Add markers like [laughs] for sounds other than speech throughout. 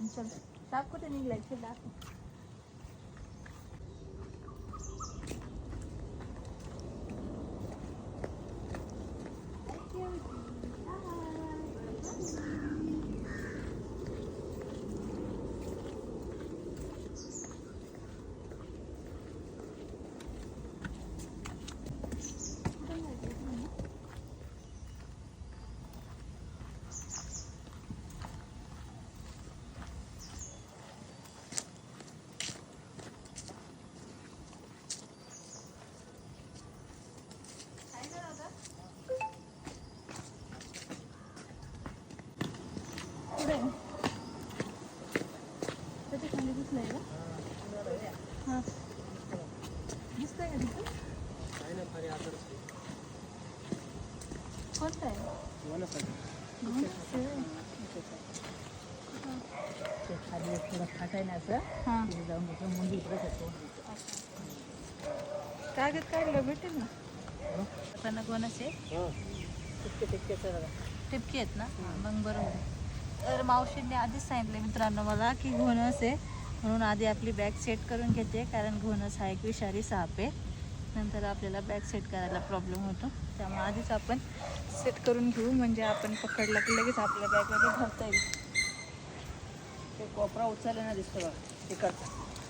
चल साप कुठे निघलाय चल दाखव पुढे त्याच्याखाली दिसलंय का हां. दिसतंय का तिथं कोणतं आहे. खाली थोडं फाट आहे ना असं हां. तिथे जाऊन बसून मुंडी इकडे येतो कागद काढलं भेटेल ना? तितके तितकेच टिपके आहेत ना मग बरोबर तर मावशींनी आधीच सांगितले मित्रांनो मला की घोणस आहे. म्हणून आधी आपली बॅग सेट करून घेते कारण घोणस हा एक विषारी साप आहे. नंतर आपल्याला बॅग सेट करायला प्रॉब्लेम होतो. त्यामुळे आधीच आपण सेट करून घेऊ म्हणजे आपण पकडला की लगेच आपल्या बॅगमध्ये भरता येईल. ते कोपरा उचलला ना दिसतो तिकडचा.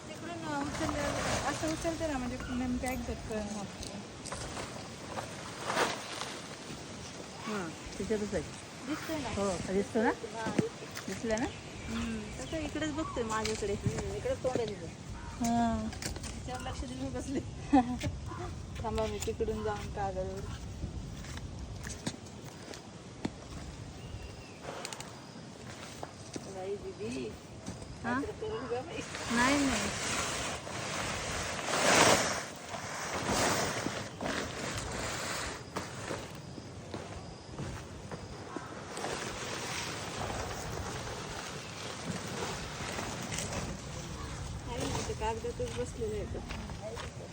तिकडून उचललं असं उचलते ना म्हणजे बॅग धरतं हां तिच्यातच आहे. दिसतंय ना? हो दिसतो ना? दिसलं ना? तसं इकडेच बघतोय माझ्याकडे. इकडे तोंड हां त्याच्यावर लक्ष देऊन मी बसले थांबा मी तिकडून जाऊन बाई दीदी. हा? नाही नाही. कागदातच बसलेले दिसतो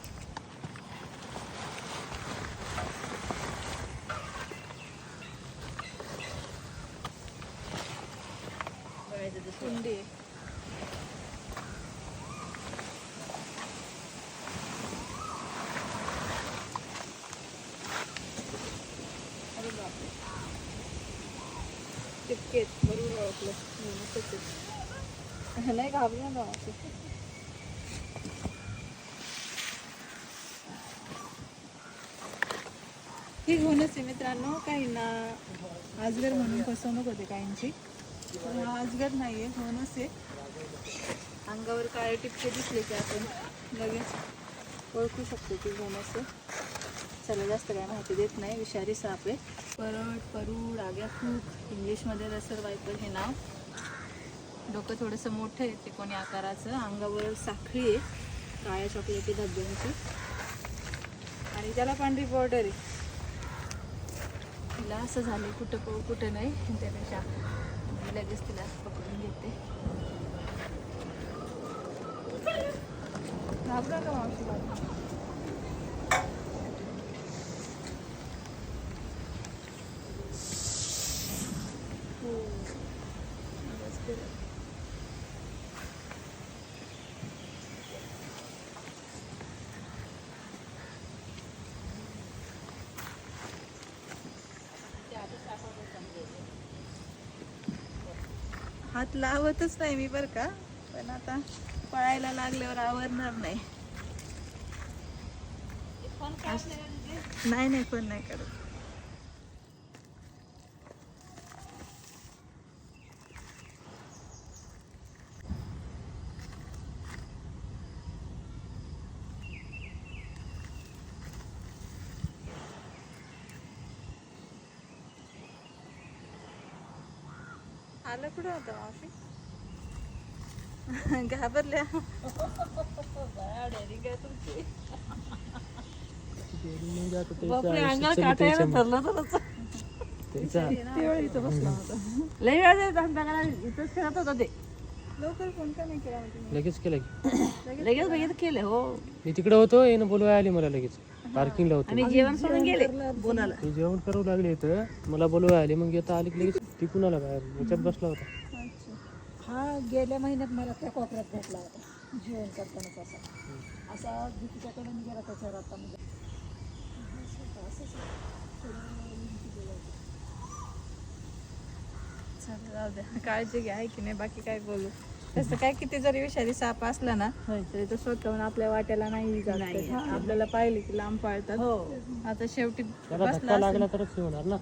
कुंडी टिपकेत बरोबर ओळखलं. नाही घाबरू ना ही घेऊनच आहे मित्रांनो काहींना आजगर म्हणून फसवणूक होते काहींची. पण हा आजगर नाही आहे घेऊनच आहे अंगावर काळे टिपके दिसले की आपण लगेच ओळखू शकतो की घेऊनच आहे चला जास्त काय माहिती देत नाही विषारी साप आहे. परट परूड आग्या खूप. इंग्लिशमध्ये रसर वायपर हे नाव. डोकं थोडंसं मोठं आहे ते कोणी आकाराचं. अंगावर साखळी आहे. काळ्या चॉकलेटी धब्यांची. आणि त्याला पांढरी बॉर्डर आहे. तिला असं झालं कुठं पळू कुठं नाही त्यापेक्षा लगेच तिला पकडून घेते. घाबरा का मावशी बाबा? हो. आवाज केला. हात लावतच नाही मी बरं का. पण आता पळायला लागल्यावर आवरणार नाही. नाही नाही पण नाही करत. आलं कुठं [laughs] [laughs] होतं मावशी? घाबरल्या. अंगाला काटा यायला धरलं तर लई वेळ इथंच खेळत होता ते. लवकर फोन का नाही केला लगेच केलं लगेच बघितलं केलं हो. मी तिकडे होतो येणं बोलवाय आली मला लगेच. पार्किंगला होतो. आम्ही जेवण सोडून गेले. बोनाला. मी जेवण करू लागले इथं. मला बोलवाय आली मग येता आली की लगेच आला बाहेर? याच्यात बसला होता. हा गेल्या महिन्यात मला त्या कोपऱ्यात भेटला होता. जेवण करतानाच असा असा तिच्याकडून गेला त्याच्यावर आता म्हणजे चला जाऊ द्या. काळजी घ्या आहे की नाही? बाकी काय बोलू? तसं काय किती जरी विषारी साप असला ना तरी तो स्वतःहून आपल्या वाट्याला नाही जात. नाही हा, आपल्याला पाहिले की लांब पाळतात. हो. आता शेवटी त्याला बसला धक्का लागला तरच हे होणार ना.